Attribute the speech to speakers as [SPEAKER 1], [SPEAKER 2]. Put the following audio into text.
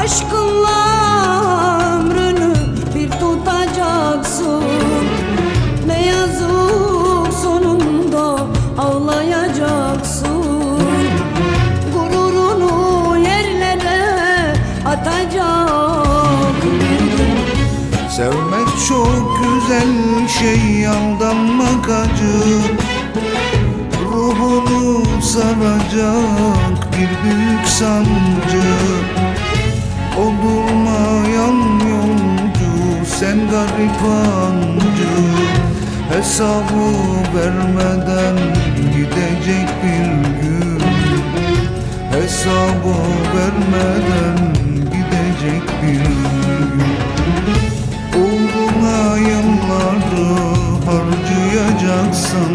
[SPEAKER 1] Aşkınla ömrünü bir tutacaksın. Ne yazık sonunda ağlayacaksın. Gururunu yerlere atacak
[SPEAKER 2] Sevmek çok güzel şey aldanmak acı. Ruhunu saracak bir büyük sancı. garibancı Hesabı vermeden gidecek bir gün. Hesabı vermeden gidecek bir gün. Uğruna yılları harcayacaksın